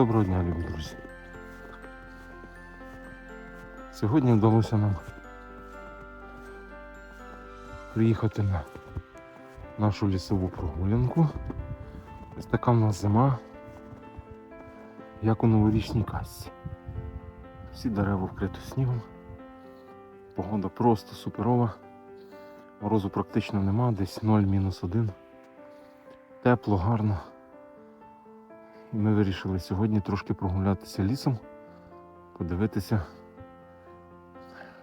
Доброго дня, любі друзі. Сьогодні вдалося нам приїхати на нашу лісову прогулянку. Ось така в нас зима, як у новорічній касці. Всі дерева вкриті снігом. Погода просто суперова. Морозу практично нема, десь 0-1. Тепло, гарно. Ми вирішили сьогодні трошки прогулятися лісом, подивитися,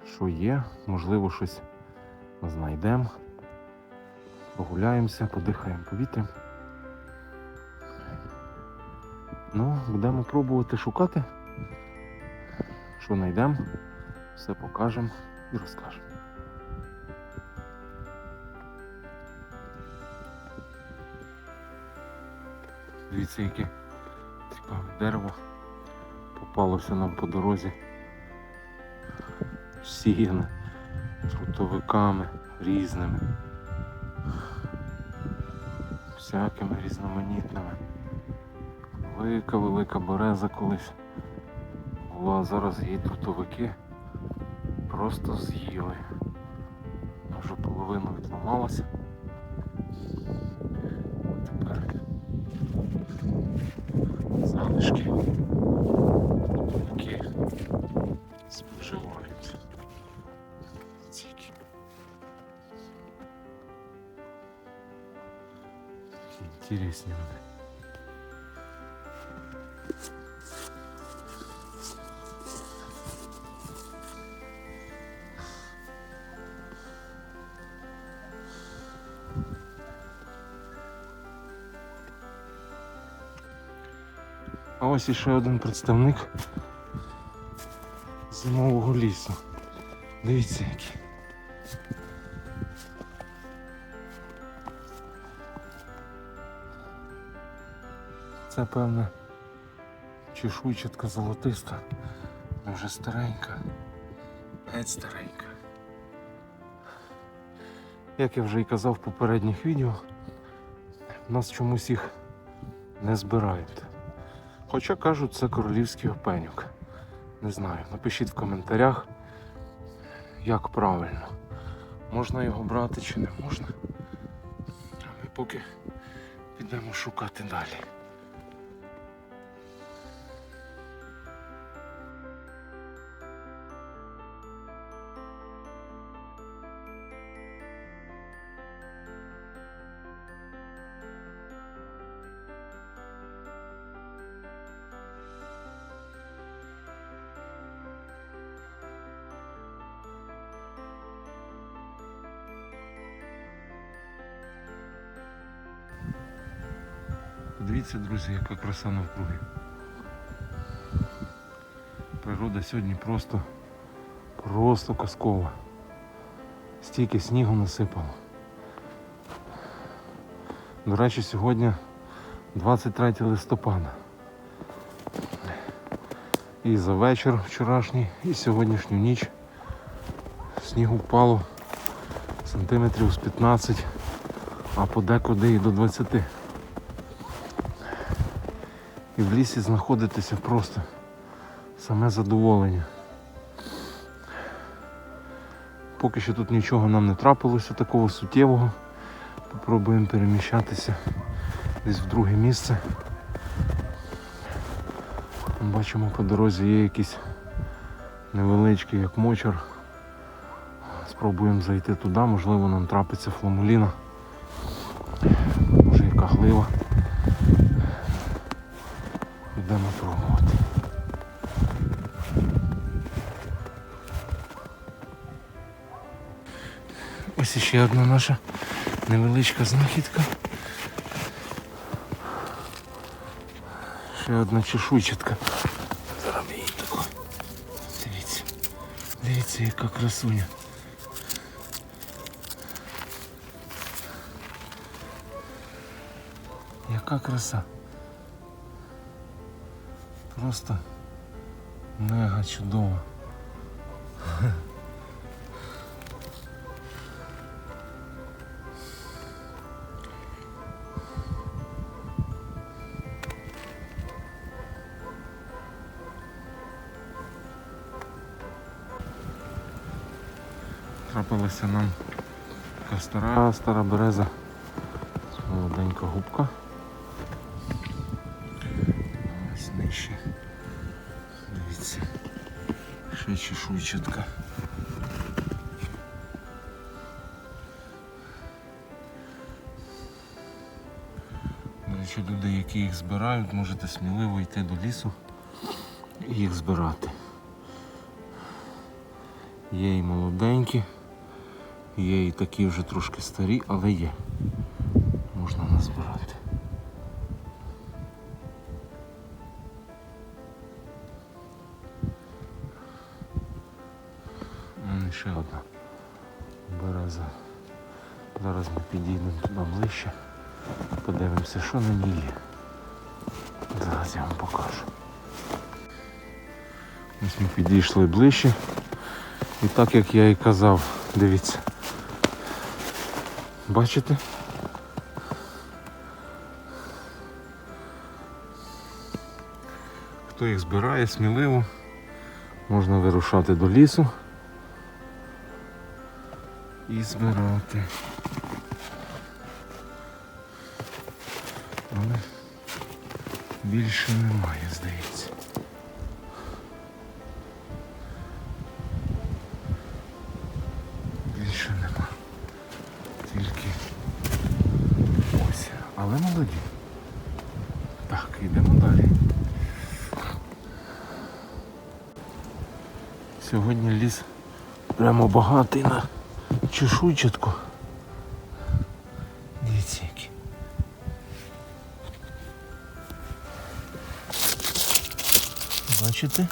що є, можливо, щось знайдемо. Прогуляємося, подихаємо повітрям. Ну, будемо пробувати шукати. Що знайдемо, все покажемо і розкажемо. Дивіться, яке цікаве дерево попалося нам по дорозі. Сіяне трутовиками різними. Всякими різноманітними. Велика велика береза колись була, а зараз її трутовики просто з'їли. Вже половину відламалася. Тепер залишки трутовики споживають. Тільки. Ось іще один представник зимового лісу. Дивіться який. Це певне чешуйчатка золотиста. Вже старенька. Геть старенька. Як я вже і казав в попередніх відео, нас чомусь їх не збирають. Хоча кажуть, це королівський опенюк. Не знаю, напишіть в коментарях, як правильно. Можна його брати чи не можна. А ми поки підемо шукати далі. Подивіться, друзі, яка краса навкруги. Природа сьогодні просто, просто казкова. Стільки снігу насипало. До речі, сьогодні 23 листопада. І за вечір вчорашній, і сьогоднішню ніч снігу впало сантиметрів з 15, а подекуди і до 20. І в лісі знаходитися просто саме задоволення. Поки що тут нічого нам не трапилося такого суттєвого. Попробуємо переміщатися десь в друге місце. Бачимо по дорозі є якісь невеличкі, як мочор. Спробуємо зайти туди, можливо нам трапиться фламуліна. Може яка глива. Йдемо пробувати. Ось іще одна наша невеличка знахідка. Ще одна чешуйчатка. Зараз її. Дивіться. Дивіться, яка красуня. Яка краса просто мега чудово. Трапилася нам така стара стара береза, молоденька губка. Ще чешуйчатка. До люди, які їх збирають, можете сміливо йти до лісу і їх збирати. Є і молоденькі, є і такі вже трошки старі, але є. Можна назбирати. Ще одна береза. Зараз ми підійдемо туди ближче. Подивимося, що на ній є. Зараз я вам покажу. Ось ми підійшли ближче. І так як я і казав, дивіться. Бачите? Хто їх збирає сміливо, можна вирушати до лісу і збирати. Але більше немає, здається. Більше нема. Тільки ось. Але молоді. Так, йдемо далі. Сьогодні ліс прямо багатий на чешуйчатку. Дивіться які. Бачите?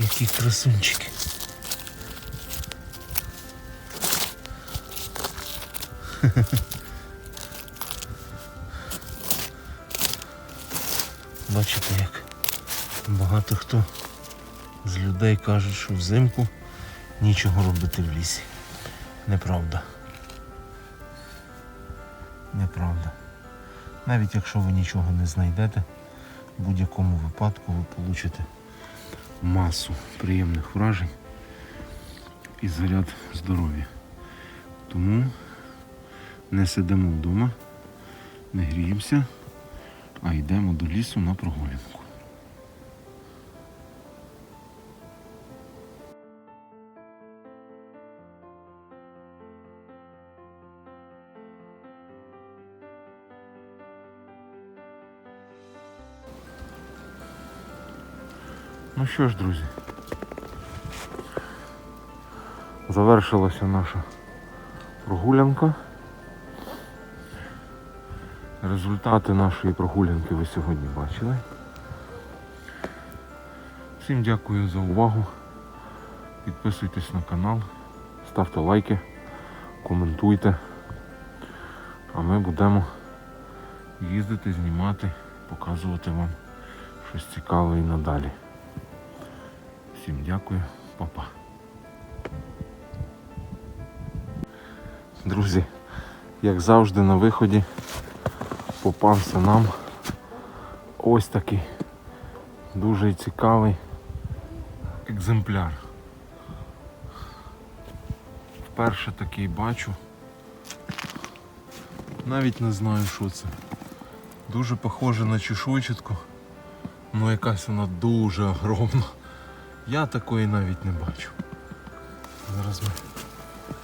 Які красунчики. Бачите, як багато хто з людей кажуть, що взимку нічого робити в лісі. Неправда. Неправда. Навіть якщо ви нічого не знайдете, в будь-якому випадку ви получите масу приємних вражень і заряд здоров'я. Тому не сидимо вдома, не гріємося, а йдемо до лісу на прогулянку. Ну що ж, друзі, завершилася наша прогулянка. Результати нашої прогулянки ви сьогодні бачили. Всім дякую за увагу. Підписуйтесь на канал, ставте лайки, коментуйте. А ми будемо їздити, знімати, показувати вам щось цікаве і надалі. Всім дякую, папа. Друзі, як завжди на виході попався нам ось такий дуже цікавий екземпляр. Вперше такий бачу. Навіть не знаю, що це. Дуже похоже на чешуйчатку, але якась вона дуже огромна. Я такої навіть не бачу. Зараз ми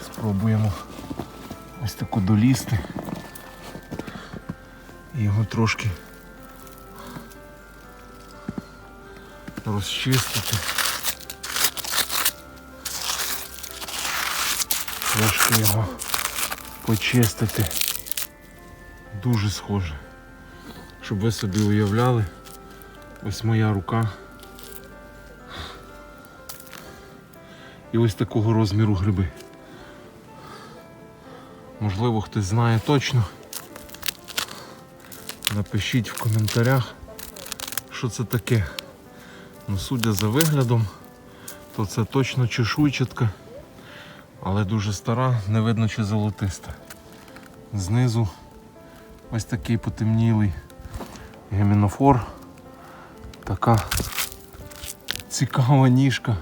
спробуємо ось таку долізти і його трошки розчистити. Трошки його почистити. Дуже схоже. Щоб ви собі уявляли, ось моя рука. І ось такого розміру гриби. Можливо, хтось знає точно. Напишіть в коментарях, що це таке. Ну, судя за виглядом, то це точно чешуйчатка, але дуже стара, не видно чи золотиста. Знизу ось такий потемнілий гемінофор. Така цікава ніжка.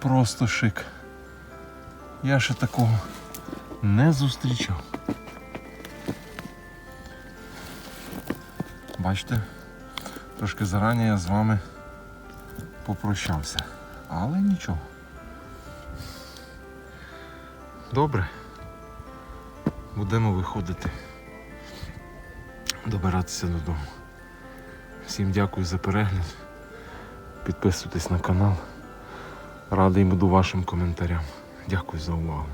Просто шик. Я ще такого не зустрічав. Бачите, трошки зарані я з вами попрощався. Але нічого. Добре. Будемо виходити. Добиратися додому. Всім дякую за перегляд. Підписуйтесь на канал. Радий буду вашим коментарям. Дякую за увагу.